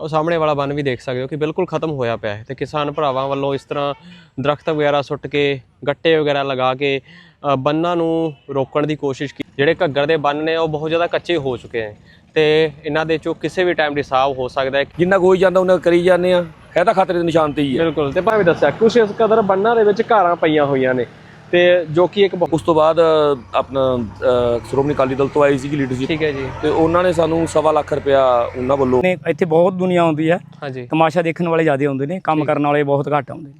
ਉਹ ਸਾਹਮਣੇ ਵਾਲਾ ਬੰਨ ਵੀ ਦੇਖ ਸਕਦੇ ਹੋ ਕਿ ਬਿਲਕੁਲ ਖਤਮ ਹੋਇਆ ਪਿਆ ਹੈ ਤੇ ਕਿਸਾਨ ਭਰਾਵਾਂ ਵੱਲੋਂ ਇਸ ਤਰ੍ਹਾਂ ਦਰਖਤ ਵਗੈਰਾ ਸੁੱਟ ਕੇ ਗੱਟੇ ਵਗੈਰਾ ਲਗਾ ਕੇ ਬੰਨਾਂ ਨੂੰ ਰੋਕਣ ਦੀ ਕੋਸ਼ਿਸ਼ ਕੀਤੀ ਜਿਹੜੇ ਘੱਗਰ ਦੇ ਬੰਨ ਨੇ ਉਹ ਬਹੁਤ ਜ਼ਿਆਦਾ ਕੱਚੇ ਹੋ ਚੁੱਕੇ ਹਨ ਤੇ ਇਹਨਾਂ ਦੇ ਚੋਂ ਕਿਸੇ ਵੀ ਟਾਈਮ ਰਿਸਾਵ ਹੋ ਸਕਦਾ ਹੈ। ਜਿੰਨਾ ਕੋਈ ਜਾਂਦਾ ਉਹਨਾਂ ਕਰੀ ਜਾਂਦੇ ਆ ਇਹ ਤਾਂ ਖਤਰੇ ਦੇ ਨਿਸ਼ਾਨ ਤੇ ਹੀ ਹੈ। ਬਿਲਕੁਲ ਤੇ ਭਾਵੇਂ ਦੱਸਿਆ ਕੁਛ ਇਸ ਕਦਰ ਬੰਨਾਂ ਦੇ ਵਿੱਚ ਘਾਰਾਂ ਪਈਆਂ ਹੋਈਆਂ ਨੇ। ਤੇ ਜੋ ਕਿ ਇੱਕ ਉਸ ਤੋਂ ਬਾਅਦ ਆਪਣਾ ਸ਼੍ਰੋਮਣੀ ਅਕਾਲੀ ਦਲ ਤੋਂ ਆਈ ਸੀਗੀ ਲੀਡਰਸ਼ਿਪ ਠੀਕ ਹੈ ਜੀ। ਤੇ ਉਹਨਾਂ ਨੇ ਸਾਨੂੰ ਸਵਾ ਲੱਖ ਰੁਪਇਆ ਉਹਨਾਂ ਵੱਲੋਂ ਨੇ ਇੱਥੇ ਬਹੁਤ ਦੁਨੀਆ ਆਉਂਦੀ ਹੈ। ਹਾਂਜੀ। ਤਮਾਸ਼ਾ ਦੇਖਣ ਵਾਲੇ ਜ਼ਿਆਦਾ ਆਉਂਦੇ ਨੇ ਕੰਮ। ਕਰਨ ਵਾਲੇ ਬਹੁਤ ਘੱਟ ਆਉਂਦੇ ਨੇ।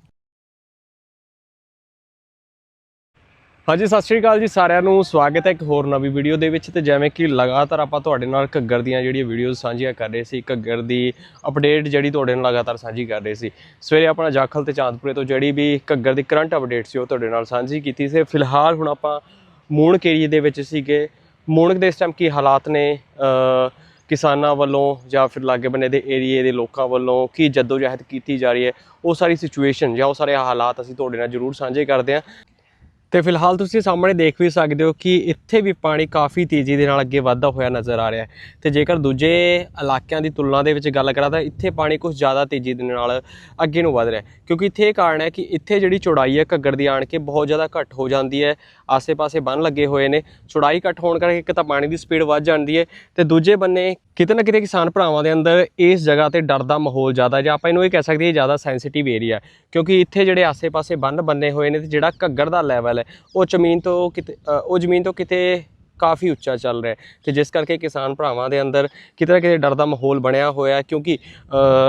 ਹਾਂਜੀ, ਸਤਿ ਸ਼੍ਰੀ ਅਕਾਲ ਜੀ ਸਾਰਿਆਂ ਨੂੰ। ਸਵਾਗਤ ਹੈ ਇੱਕ ਹੋਰ ਨਵੀਂ ਵੀਡੀਓ ਦੇ ਵਿੱਚ ਤੇ ਜਿਵੇਂ ਕਿ ਲਗਾਤਾਰ ਆਪਾਂ ਤੁਹਾਡੇ ਨਾਲ ਘੱਗਰ ਦੀਆਂ ਜਿਹੜੀਆਂ ਵੀਡੀਓਜ਼ ਸਾਂਝੀਆਂ ਕਰ ਰਹੇ ਸੀ, ਘੱਗਰ ਦੀ ਅਪਡੇਟ ਜਿਹੜੀ ਤੁਹਾਡੇ ਨਾਲ ਲਗਾਤਾਰ ਸਾਂਝੀ ਕਰ ਰਹੇ ਸੀ। ਸਵੇਰੇ ਆਪਣਾ ਜਾਖਲ ਤੇ ਚਾਂਦਪੁਰੇ ਤੋਂ ਜਿਹੜੀ ਵੀ ਘੱਗਰ ਦੀ ਕਰੰਟ ਅਪਡੇਟ ਸੀ, ਉਹ ਤੁਹਾਡੇ ਨਾਲ ਸਾਂਝੀ ਕੀਤੀ ਸੀ। ਫਿਲਹਾਲ ਹੁਣ ਆਪਾਂ ਮੂਣਕ ਏਰੀਏ ਦੇ ਵਿੱਚ ਸੀਗੇ। ਮੂਣਕ ਦੇ ਇਸ ਟਾਈਮ ਕੀ ਹਾਲਾਤ ਨੇ ਕਿਸਾਨਾਂ ਵੱਲੋਂ ਜਾਂ ਫਿਰ ਲਾਗੇ ਬੰਨੇ ਦੇ ਏਰੀਏ ਦੇ ਲੋਕਾਂ ਵੱਲੋਂ ਕੀ ਜਦੋਜਹਿਦ ਕੀਤੀ ਜਾ ਰਹੀ ਹੈ, ਉਹ ਸਾਰੀ ਸਿਚੁਏਸ਼ਨ ਜਾਂ ਉਹ ਸਾਰੇ ਹਾਲਾਤ ਅਸੀਂ ਤੁਹਾਡੇ ਨਾਲ ਜ਼ਰੂਰ ਸਾਂਝੇ ਕਰਦੇ ਹਾਂ। ਤੇ ਫਿਲਹਾਲ ਤੁਸੀਂ ਸਾਹਮਣੇ ਦੇਖ ਵੀ ਸਕਦੇ ਹੋ ਕਿ ਇੱਥੇ ਵੀ ਪਾਣੀ ਕਾਫੀ ਤੇਜ਼ੀ ਦੇ ਨਾਲ ਅੱਗੇ ਵਧਦਾ ਹੋਇਆ ਨਜ਼ਰ ਆ ਰਿਹਾ ਹੈ। ਤੇ ਜੇਕਰ ਦੂਜੇ ਇਲਾਕਿਆਂ ਦੀ ਤੁਲਨਾ ਦੇ ਵਿੱਚ ਗੱਲ ਕਰਾਂ ਤਾਂ ਇੱਥੇ ਪਾਣੀ ਕੁਝ ਜ਼ਿਆਦਾ ਤੇਜ਼ੀ ਦੇ ਨਾਲ ਅੱਗੇ ਨੂੰ ਵਧ ਰਿਹਾ ਹੈ। ਕਿਉਂਕਿ ਇੱਥੇ ਇਹ ਕਾਰਨ ਹੈ ਕਿ ਇੱਥੇ ਜਿਹੜੀ ਚੌੜਾਈ ਹੈ ਘੱਗਰ ਦੀ ਆਣ ਕੇ ਬਹੁਤ ਜ਼ਿਆਦਾ ਘੱਟ ਹੋ ਜਾਂਦੀ ਹੈ। ਆਸੇ-ਪਾਸੇ ਬੰਨ ਲੱਗੇ ਹੋਏ ਨੇ। ਚੌੜਾਈ ਘੱਟ ਹੋਣ ਕਰਕੇ ਇੱਕ ਤਾਂ ਪਾਣੀ ਦੀ ਸਪੀਡ ਵੱਧ ਜਾਂਦੀ ਹੈ ਤੇ ਦੂਜੇ ਬੰਨੇ ਕਿਤੇ ਨਾ ਕਿਤੇ ਕਿਸਾਨ ਭਰਾਵਾਂ ਦੇ ਅੰਦਰ ਇਸ ਜਗ੍ਹਾ ਤੇ ਡਰ ਦਾ ਮਾਹੌਲ ਜ਼ਿਆਦਾ ਜਾਂ ਆਪਾਂ ਇਹਨੂੰ ਇਹ ਕਹਿ ਸਕਦੇ ਹਾਂ ਜ਼ਿਆਦਾ ਸੈਂਸਿਟਿਵ ਏਰੀਆ ਕਿਉਂਕਿ ਇੱਥੇ ਜਿਹੜੇ ਆਸੇ-ਪਾਸੇ ਬੰਨ ਬੰਨੇ ਹੋਏ ਨੇ ਤੇ ਜਿਹੜਾ ਘੱਗਰ ਦਾ ਲੈਵਲ ਹੈ। ਉਹ ਜ਼ਮੀਨ ਤੋਂ ਕਿਤੇ ਉਹ ਜ਼ਮੀਨ ਤੋਂ ਕਿਤੇ ਕਾਫੀ ਉੱਚਾ ਚੱਲ ਰਿਹਾ ਹੈ। ਤੇ ਜਿਸ ਕਰਕੇ ਕਿਸਾਨ ਭਰਾਵਾਂ ਦੇ ਅੰਦਰ ਕਿਤੇ ਨਾ ਕਿਤੇ ਡਰ ਦਾ ਮਾਹੌਲ ਬਣਿਆ ਹੋਇਆ ਕਿਉਂਕਿ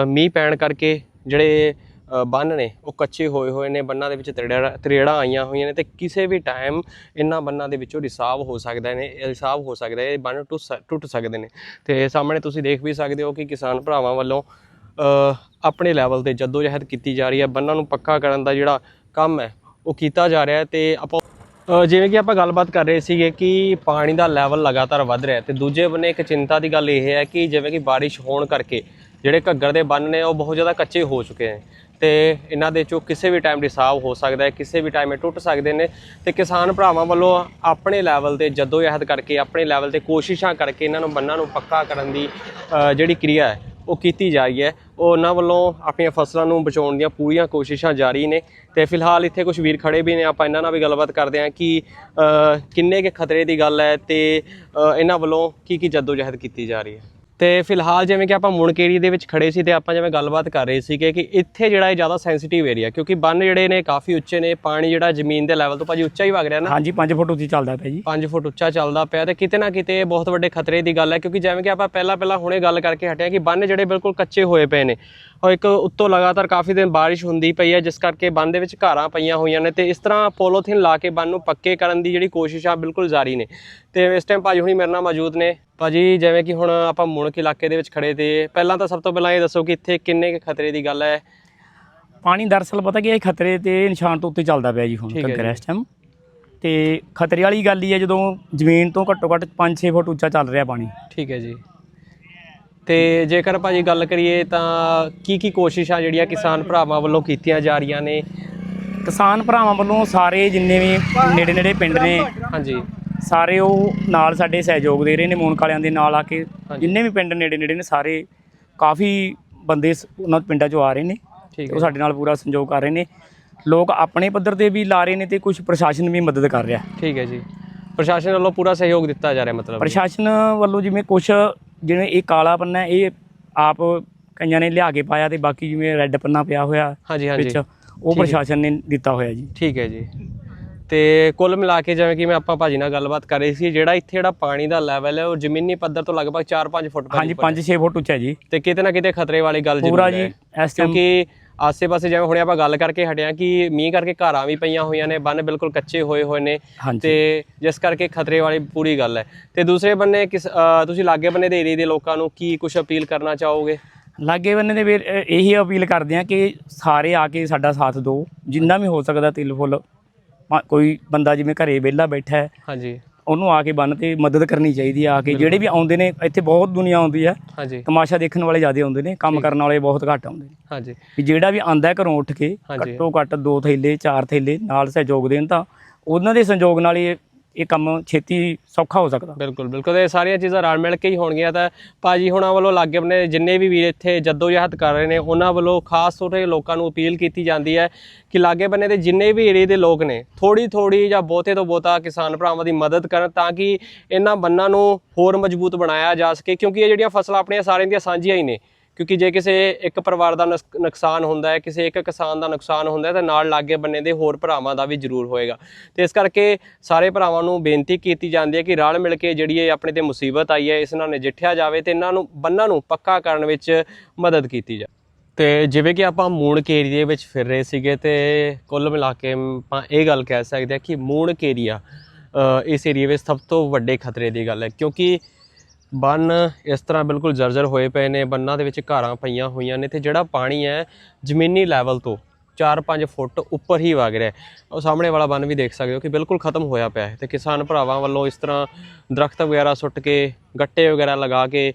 ਮੀਂਹ ਪੈਣ ਕਰਕੇ ਜਿਹੜੇ ਅ, ਬੰਨ ਨੇ ਉਹ ਕੱਚੇ ਹੋਏ ਹੋਏ ਨੇ ਬੰਨਾਂ ਦੇ ਵਿੱਚ ਤਰੇੜਾ ਤਰੇੜਾਂ ਆਈਆਂ ਹੋਈਆਂ ਨੇ ਤੇ ਕਿਸੇ ਵੀ ਟਾਈਮ ਇਹਨਾਂ ਬੰਨਾਂ ਦੇ ਵਿੱਚੋਂ ਰਿਸਾਵ ਹੋ ਸਕਦਾ ਨੇ ਇਹ ਰਿਸਾਵ ਹੋ ਸਕਦਾ ਹੈ ਇਹ ਬੰਨ ਟੁੱਟ ਸ- ਟੁੱਟ ਸਕਦੇ ਨੇ। ਤੇ ਸਾਹਮਣੇ ਤੁਸੀਂ ਦੇਖ ਵੀ ਸਕਦੇ ਹੋ ਕਿ ਕਿਸਾਨ ਭਰਾਵਾਂ ਵੱਲੋਂ ਆਪਣੇ ਲੈਵਲ ਤੇ ਜਦੋਜਹਿਦ ਕੀਤੀ ਜਾ ਰਹੀ ਹੈ। ਬੰਨਾਂ ਨੂੰ ਪੱਕਾ ਕਰਨ ਦਾ ਜਿਹੜਾ ਕੰਮ ਹੈ ਉਹ ਕੀਤਾ ਜਾ ਰਿਹਾ ਹੈ ਤੇ ਆਪਾਂ ਜਿਵੇਂ ਕਿ ਆਪਾਂ ਗੱਲਬਾਤ ਕਰ ਰਹੇ ਸੀਗੇ ਕਿ ਪਾਣੀ ਦਾ ਲੈਵਲ ਲਗਾਤਾਰ ਵੱਧ ਰਿਹਾ ਹੈ ਤੇ ਦੂਜੇ ਬੰਨੇ ਇੱਕ ਚਿੰਤਾ ਦੀ ਗੱਲ ਇਹ ਹੈ ਕਿ ਜਿਵੇਂ ਕਿ ਬਾਰਿਸ਼ ਹੋਣ ਕਰਕੇ ਜਿਹੜੇ ਘੱਗਰ ਦੇ ਬੰਨ ਨੇ ਉਹ ਬਹੁਤ ਜ਼ਿਆਦਾ ਕੱਚੇ ਹੋ ਚੁੱਕੇ ਨੇ ਤੇ ਇਹਨਾਂ ਦੇ ਚੋਂ ਕਿਸੇ ਵੀ ਟਾਈਮ ਰਿਸਾਵ ਹੋ ਸਕਦਾ ਹੈ, ਕਿਸੇ ਵੀ ਟਾਈਮ ਇਹ ਟੁੱਟ ਸਕਦੇ ਨੇ ਤੇ ਕਿਸਾਨ ਭਰਾਵਾਂ ਵੱਲੋਂ ਆਪਣੇ ਲੈਵਲ ਤੇ ਜਦੋਜਹਿਦ ਕਰਕੇ, ਆਪਣੇ ਲੈਵਲ ਤੇ ਕੋਸ਼ਿਸ਼ਾਂ ਕਰਕੇ ਇਹਨਾਂ ਨੂੰ ਬੰਨਾਂ ਨੂੰ ਪੱਕਾ ਕਰਨ ਦੀ ਜਿਹੜੀ ਕਿਰਿਆ ਹੈ ਉਹ ਕੀਤੀ ਜਾ ਰਹੀ ਹੈ। ਉਹ ਉਹਨਾਂ ਵੱਲੋਂ ਆਪਣੀਆਂ ਫਸਲਾਂ ਨੂੰ ਬਚਾਉਣ ਦੀਆਂ ਪੂਰੀਆਂ ਕੋਸ਼ਿਸ਼ਾਂ ਜਾਰੀ ਨੇ ਤੇ ਫਿਲਹਾਲ ਇੱਥੇ ਕੁਝ ਵੀਰ ਖੜੇ ਵੀ ਨੇ। ਆਪਾਂ ਇਹਨਾਂ ਨਾਲ ਵੀ ਗੱਲਬਾਤ ਕਰਦੇ ਹਾਂ ਕਿ ਕਿੰਨੇ ਕੇ ਖਤਰੇ ਦੀ ਗੱਲ ਹੈ ਤੇ ਇਹਨਾਂ ਵੱਲੋਂ ਕੀ ਕੀ ਜਦੋਜਹਿਦ ਕੀਤੀ ਜਾ ਰਹੀ ਹੈ? ਤੇ ਫਿਲਹਾਲ ਜਿਵੇਂ ਕਿ ਆਪਾਂ ਮੁਣਕੇਰੀ ਦੇ ਵਿੱਚ ਖੜੇ ਸੀ ਤੇ ਆਪਾਂ ਜਿਵੇਂ ਗੱਲਬਾਤ ਕਰ ਰਹੇ ਸੀਗੇ ਕਿ ਇੱਥੇ ਜਿਹੜਾ ਇਹ ਜ਼ਿਆਦਾ ਸੈਂਸਿਟਿਵ ਏਰੀਆ ਕਿਉਂਕਿ ਬੰਨ ਜਿਹੜੇ ਨੇ ਕਾਫੀ ਉੱਚੇ ਨੇ ਪਾਣੀ ਜਿਹੜਾ ਜ਼ਮੀਨ ਦੇ ਲੈਵਲ ਤੋਂ ਭਾਜੀ ਉੱਚਾ ਹੀ ਵਗ ਰਿਹਾ ਨਾ। ਹਾਂਜੀ 5 ਫੁੱਟ ਉੱਚੀ ਚੱਲਦਾ ਪਿਆ ਜੀ। 5 ਫੁੱਟ ਉੱਚਾ ਚੱਲਦਾ ਪਿਆ ਤੇ ਕਿਤੇ ਨਾ ਕਿਤੇ ਇਹ ਬਹੁਤ ਵੱਡੇ ਖਤਰੇ ਦੀ ਗੱਲ ਹੈ ਕਿਉਂਕਿ ਜਿਵੇਂ ਕਿ ਆਪਾਂ ਪਹਿਲਾਂ ਪਹਿਲਾਂ ਹੁਣੇ ਗੱਲ ਕਰਕੇ ਹਟਿਆ ਕਿ ਬੰਨ ਜਿਹੜੇ ਬਿਲਕੁਲ ਕੱਚੇ ਹੋਏ ਪਏ ਨੇ। ਔਰ ਇੱਕ ਉੱਤੋਂ ਲਗਾਤਾਰ ਕਾਫੀ ਦਿਨ ਬਾਰਿਸ਼ ਹੁੰਦੀ ਪਈ ਹੈ ਜਿਸ ਕਰਕੇ ਬੰਨ ਦੇ ਵਿੱਚ ਘਾਰਾਂ ਪਈਆਂ ਹੋਈਆਂ ਨੇ ਤੇ ਇਸ ਤਰ੍ਹਾਂ ਪੋਲੋਥੀਨ ਲਾ ਕੇ ਬੰਨ ਨੂੰ ਪੱਕੇ ਕਰਨ ਦੀ ਜਿਹੜੀ ਕੋਸ਼ਿਸ਼ ਆ ਬਿਲਕੁਲ ਜਾਰੀ ਨੇ। ਤੇ ਇਸ ਟਾਈਮ ਭਾਜੀ ਹੁਣੀ ਮੇਰੇ ਨਾਲ ਮੌਜੂਦ ਨੇ। ਭਾਜੀ ਜਿਵੇਂ ਕਿ ਹੁਣ ਆਪਾਂ ਮੁਣਕ ਇਲਾਕੇ ਦੇ ਵਿੱਚ ਖੜੇ ਤੇ ਪਹਿਲਾਂ ਤਾਂ ਸਭ ਤੋਂ ਪਹਿਲਾਂ ਇਹ ਦੱਸੋ ਕਿ ਇੱਥੇ ਕਿੰਨੇ ਕੁ ਖਤਰੇ ਦੀ ਗੱਲ ਹੈ? ਪਾਣੀ ਦਰਅਸਲ ਪਤਾ ਕੀ ਹੈ ਖਤਰੇ ਤੇ ਨਿਸ਼ਾਨ ਤੋਂ ਉੱਤੇ ਚੱਲਦਾ ਪਿਆ ਜੀ ਹੁਣ ਠੀਕ ਹੈ ਘੱਗਰ ਜੀ। ਇਸ ਟਾਈਮ ਤੇ ਖਤਰੇ ਵਾਲੀ ਗੱਲ ਹੀ ਹੈ ਜਦੋਂ ਜ਼ਮੀਨ ਤੋਂ ਘੱਟੋ ਘੱਟ 5-6 ਫੁੱਟ ਉੱਚਾ ਚੱਲ ਰਿਹਾ ਪਾਣੀ। ਠੀਕ ਹੈ ਜੀ। ਤੇ ਜੇਕਰ ਭਾਜੀ ਗੱਲ ਕਰੀਏ ਤਾਂ ਕੀ ਕੀ ਕੋਸ਼ਿਸ਼ਾਂ ਜਿਹੜੀਆਂ ਕਿਸਾਨ ਭਰਾਵਾਂ ਵੱਲੋਂ ਕੀਤੀਆਂ ਜਾ ਰਹੀਆਂ ਨੇ? ਕਿਸਾਨ ਭਰਾਵਾਂ ਵੱਲੋਂ ਸਾਰੇ ਜਿੰਨੇ ਵੀ ਨੇੜੇ ਨੇੜੇ ਪਿੰਡ ਨੇ ਹਾਂਜੀ। ਸਾਰੇ ਉਹ ਨਾਲ ਸਾਡੇ ਸਹਿਯੋਗ ਦੇ ਰਹੇ ਨੇ ਮੂਨਕ ਵਾਲਿਆਂ ਦੇ ਨਾਲ ਆ ਕੇ ਜਿੰਨੇ ਵੀ ਪਿੰਡ ਨੇੜੇ ਨੇੜੇ ਨੇ ਸਾਰੇ ਕਾਫੀ ਬੰਦੇ ਸ- ਉਹਨਾਂ ਪਿੰਡਾਂ 'ਚੋਂ ਆ ਰਹੇ ਨੇ ਠੀਕ ਉਹ ਹੈ। ਸਾਡੇ ਨਾਲ ਪੂਰਾ ਸੰਯੋਗ ਕਰ ਰਹੇ ਨੇ। ਲੋਕ ਆਪਣੇ ਪੱਧਰ ਤੇ ਵੀ ਲਾ ਰਹੇ ਨੇ ਤੇ ਕੁਝ ਪ੍ਰਸ਼ਾਸਨ ਵੀ ਮਦਦ ਕਰ ਰਿਹਾ। ਠੀਕ ਹੈ ਜੀ। ਪ੍ਰਸ਼ਾਸਨ ਵੱਲੋਂ ਪੂਰਾ ਸਹਿਯੋਗ ਦਿੱਤਾ ਜਾ ਰਿਹਾ ਮਤਲਬ ਪ੍ਰਸ਼ਾਸਨ ਵੱਲੋਂ ਜਿਵੇਂ ਕੁਝ ਜਿਵੇਂ ਇਹ ਕਾਲਾ ਪੰਨਾ ਹੈ, ਇਹ ਆਪ ਕਈਆਂ ਨੇ ਲਿਆ ਕੇ ਪਾਇਆ ਤੇ ਬਾਕੀ ਜਿਵੇਂ ਰੈੱਡ ਪੰਨਾ ਪਿਆ ਹੋਇਆ ਹਾਂਜੀ ਹਾਂਜੀ। ਵਿੱਚ ਉਹ ਪ੍ਰਸ਼ਾਸਨ ਨੇ ਦਿੱਤਾ ਹੋਇਆ ਜੀ। ਠੀਕ ਹੈ ਜੀ। ਤੇ ਕੁੱਲ ਮਿਲਾ ਕੇ ਜਿਵੇਂ ਕਿ ਮੈਂ ਆਪਾਂ ਭਾਜੀ ਨਾਲ ਗੱਲਬਾਤ ਕਰ ਰਹੀ ਸੀ ਜਿਹੜਾ ਇੱਥੇ ਜਿਹੜਾ ਪਾਣੀ ਦਾ ਲੈਵਲ ਹੈ ਉਹ ਜ਼ਮੀਨੀ ਪੱਧਰ ਤੋਂ ਲਗਭਗ 4-5 ਫੁੱਟ ਹਾਂਜੀ ਉੱਪਰ 5-6 ਫੁੱਟ ਉੱਚਾ ਜੀ। ਤੇ ਕਿਤੇ ਨਾ ਕਿਤੇ ਖਤਰੇ ਵਾਲੀ ਗੱਲ ਜ਼ਰੂਰ ਪੂਰਾ ਹੈ। ਜੀ ਇਸ ਟਾਈਮ ਕਿਉਂਕਿ ਆਸੇ-ਪਾਸੇ ਜਿਵੇਂ ਹੁਣੇ ਆਪਾਂ ਗੱਲ ਕਰਕੇ ਹਟਿਆ ਕਿ ਮੀਂਹ ਕਰਕੇ ਘਰਾਂ ਵੀ ਪਈਆਂ ਹੋਈਆਂ ਨੇ ਬੰਨ ਬਿਲਕੁਲ ਕੱਚੇ ਹੋਏ ਹੋਏ ਨੇ ਤੇ ਜਿਸ ਕਰਕੇ ਖਤਰੇ ਵਾਲੀ ਪੂਰੀ ਗੱਲ ਹੈ। ਤੇ ਦੂਸਰੇ ਬੰਨੇ ਕਿਸ ਤੁਸੀਂ ਲਾਗੇ ਬੰਨੇ ਦੇ ਏਰੀਏ ਦੇ ਲੋਕਾਂ ਨੂੰ ਕੀ ਕੁਝ ਅਪੀਲ ਕਰਨਾ ਚਾਹੋਗੇ? ਲਾਗੇ ਬੰਨੇ ਦੇ ਵੀਰ ਇਹੀ ਅਪੀਲ ਕਰਦੇ ਆ ਕਿ ਸਾਰੇ ਆ ਕੇ ਸਾਡਾ ਸਾਥ ਦਿਓ ਜਿੰਨਾ ਵੀ ਹੋ ਸਕਦਾ ਤਿਲ ਫੁੱਲ। ਪਾ- ਕੋਈ ਬੰਦਾ ਜਿਵੇਂ ਘਰੇ ਵਿਹਲਾ ਬੈਠਾ ਹੈ ਹਾਂਜੀ। ਉਹਨੂੰ ਆ ਕੇ ਬੰਨ ਤੇ ਮਦਦ ਕਰਨੀ ਚਾਹੀਦੀ ਆ ਆ ਕੇ। ਜਿਹੜੇ ਵੀ ਆਉਂਦੇ ਨੇ ਇੱਥੇ ਬਹੁਤ ਦੁਨੀਆ ਆਉਂਦੀ ਹੈ ਹਾਂਜੀ। ਤਮਾਸ਼ਾ ਦੇਖਣ ਵਾਲੇ ਜ਼ਿਆਦਾ ਆਉਂਦੇ ਨੇ ਕੰਮ ਕਰਨ ਵਾਲੇ ਬਹੁਤ ਘੱਟ ਆਉਂਦੇ ਨੇ। ਹਾਂਜੀ। ਵੀ ਜਿਹੜਾ ਵੀ ਆਂਦਾ ਹੈ ਘਰੋਂ ਉੱਠ ਕੇ ਹਾਂਜੀ। ਘੱਟੋ ਘੱਟ ਦੋ ਥੈਲੇ ਚਾਰ ਥੈਲੇ ਨਾਲ ਸਹਿਯੋਗ ਦੇਣ ਤਾਂ ਉਹਨਾਂ ਦੇ ਸੰਯੋਗ ਨਾਲ ਹੀ ਇਹ ਇਹ ਕੰਮ ਛੇਤੀ ਸੌਖਾ ਹੋ ਸਕਦਾ। ਬਿਲਕੁਲ ਬਿਲਕੁਲ। ਇਹ ਸਾਰੀਆਂ ਚੀਜ਼ਾਂ ਰਲ ਮਿਲ ਕੇ ਹੀ ਹੋਣਗੀਆਂ ਤਾਂ ਭਾਜੀ ਹੁਣਾਂ ਵੱਲੋਂ ਲਾਗੇ ਬੰਨੇ ਜਿੰਨੇ ਵੀ ਵੀਰ ਇੱਥੇ ਜਦੋਜਹਿਦ ਕਰ ਰਹੇ ਨੇ, ਉਹਨਾਂ ਵੱਲੋਂ ਖਾਸ ਤੌਰ ਤੇ ਲੋਕਾਂ ਨੂੰ ਅਪੀਲ ਕੀਤੀ ਜਾਂਦੀ ਹੈ ਕਿ ਲਾਗੇ ਬੰਨੇ ਦੇ ਜਿੰਨੇ ਵੀ ਏਰੀਏ ਦੇ ਲੋਕ ਨੇ ਥੋੜੀ ਥੋੜੀ ਜਾਂ ਬਹੁਤੇ ਤੋਂ ਬਹੁਤਾ ਕਿਸਾਨ ਭਰਾਵਾਂ ਦੀ ਮਦਦ ਕਰਨ ਤਾਂ ਕਿ ਇਹਨਾਂ ਬੰਨਾਂ ਨੂੰ ਹੋਰ ਮਜ਼ਬੂਤ ਬਣਾਇਆ ਜਾ ਸਕੇ, ਕਿਉਂਕਿ ਇਹ ਜਿਹੜੀਆਂ ਫਸਲਾਂ ਆਪਣੀਆਂ ਸਾਰਿਆਂ ਦੀਆਂ ਸਾਂਝੀਆਂ ਹੀ ਨੇ। ਕਿਉਂਕਿ ਜੇ ਕਿਸੇ ਇੱਕ ਪਰਿਵਾਰ ਦਾ ਨੁਕਸਾਨ ਹੁੰਦਾ ਹੈ, ਕਿਸੇ ਇੱਕ ਕਿਸਾਨ ਦਾ ਨੁਕਸਾਨ ਹੁੰਦਾ ਹੈ, ਤਾਂ ਨਾਲ ਲਾਗੇ ਬੰਨੇ ਦੇ ਹੋਰ ਭਰਾਵਾਂ ਦਾ ਵੀ ਜ਼ਰੂਰ ਹੋਏਗਾ। ਤੇ ਇਸ ਕਰਕੇ ਸਾਰੇ ਭਰਾਵਾਂ ਨੂੰ ਬੇਨਤੀ ਕੀਤੀ ਜਾਂਦੀ ਹੈ ਕਿ ਰਲ ਮਿਲ ਕੇ ਜਿਹੜੀ ਇਹ ਆਪਣੇ ਤੇ ਮੁਸੀਬਤ ਆਈ ਹੈ, ਇਸ ਨਾਲ ਨਜਿੱਠਿਆ ਜਾਵੇ ਤੇ ਇਹਨਾਂ ਨੂੰ, ਬੰਨਾਂ ਨੂੰ ਪੱਕਾ ਕਰਨ ਵਿੱਚ ਮਦਦ ਕੀਤੀ ਜਾਵੇ। ਤੇ ਜਿਵੇਂ ਕਿ ਆਪਾਂ ਮੂਣਕ ਏਰੀਏ ਵਿੱਚ ਫਿਰ ਰਹੇ ਸੀਗੇ ਤੇ ਕੁੱਲ ਮਿਲਾ ਕੇ ਆਪਾਂ ਇਹ ਗੱਲ ਕਹਿ ਸਕਦੇ ਹਾਂ ਕਿ ਮੂਣਕ ਏਰੀਆ ਇਸ ਏਰੀਏ ਵਿੱਚ ਸਭ ਤੋਂ ਵੱਡੇ ਖਤਰੇ ਦੀ ਗੱਲ ਹੈ। ਕਿਉਂਕਿ ਬੰਨ ਇਸ ਤਰ੍ਹਾਂ ਬਿਲਕੁਲ ਜਰਜਰ ਹੋਏ ਪਏ ਨੇ, ਬੰਨਾਂ ਦੇ ਵਿੱਚ ਘਾਰਾਂ ਪਈਆਂ ਹੋਈਆਂ ਨੇ, ਤੇ ਜਿਹੜਾ ਪਾਣੀ ਹੈ ਜ਼ਮੀਨੀ ਲੈਵਲ ਤੋਂ 4-5 ਫੁੱਟ ਉੱਪਰ ਹੀ ਵਗ ਰਿਹਾ ਉਹ ਸਾਹਮਣੇ ਵਾਲਾ ਬੰਨ ਵੀ ਦੇਖ ਸਕਦੇ ਹੋ ਕਿ ਬਿਲਕੁਲ ਖਤਮ ਹੋਇਆ ਪਿਆ ਹੈ ਤੇ ਕਿਸਾਨ ਭਰਾਵਾਂ ਵੱਲੋਂ ਇਸ ਤਰ੍ਹਾਂ ਦਰਖਤ ਵਗੈਰਾ ਸੁੱਟ ਕੇ, ਗੱਟੇ ਵਗੈਰਾ ਲਗਾ ਕੇ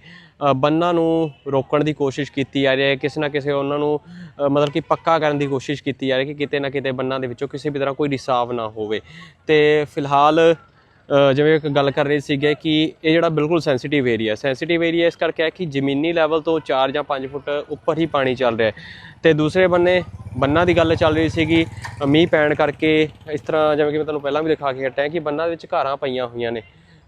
ਬੰਨਾਂ ਨੂੰ ਰੋਕਣ ਦੀ ਕੋਸ਼ਿਸ਼ ਕੀਤੀ ਜਾ ਰਹੀ ਹੈ। ਕਿਸੇ ਨਾ ਕਿਸੇ ਉਹਨਾਂ ਨੂੰ ਮਤਲਬ ਕਿ ਪੱਕਾ ਕਰਨ ਦੀ ਕੋਸ਼ਿਸ਼ ਕੀਤੀ ਜਾ ਰਹੀ ਹੈ ਕਿ ਕਿਤੇ ਨਾ ਕਿਤੇ ਬੰਨਾਂ ਦੇ ਵਿੱਚੋਂ ਕਿਸੇ ਵੀ ਤਰ੍ਹਾਂ ਕੋਈ ਰਿਸਾਵ ਨਾ ਹੋਵੇ। ਤੇ ਫਿਲਹਾਲ ਜਿਵੇਂ ਗੱਲ ਕਰ ਰਹੇ ਸੀਗੇ ਕਿ ਇਹ ਜਿਹੜਾ ਬਿਲਕੁਲ ਸੈਂਸਿਟਿਵ ਏਰੀਆ ਸੈਂਸਿਟਿਵ ਏਰੀਆ ਇਸ ਕਰਕੇ ਹੈ ਕਿ ਜ਼ਮੀਨੀ ਲੈਵਲ ਤੋਂ 4 ਜਾਂ 5 ਫੁੱਟ ਉੱਪਰ ਹੀ ਪਾਣੀ ਚੱਲ ਰਿਹਾ ਹੈ। ਤੇ ਦੂਸਰੇ ਬੰਨੇ ਬੰਨਾਂ ਦੀ ਗੱਲ ਚੱਲ ਰਹੀ ਸੀਗੀ ਮੀਂਹ ਪੈਣ ਕਰਕੇ ਇਸ ਤਰ੍ਹਾਂ ਜਿਵੇਂ ਕਿ ਮੈਂ ਤੁਹਾਨੂੰ ਪਹਿਲਾਂ ਵੀ ਦਿਖਾ ਕੇ ਹਟਿਆ ਕਿ ਬੰਨਾਂ ਦੇ ਵਿੱਚ ਘਾਰਾਂ ਪਈਆਂ ਹੋਈਆਂ ਨੇ।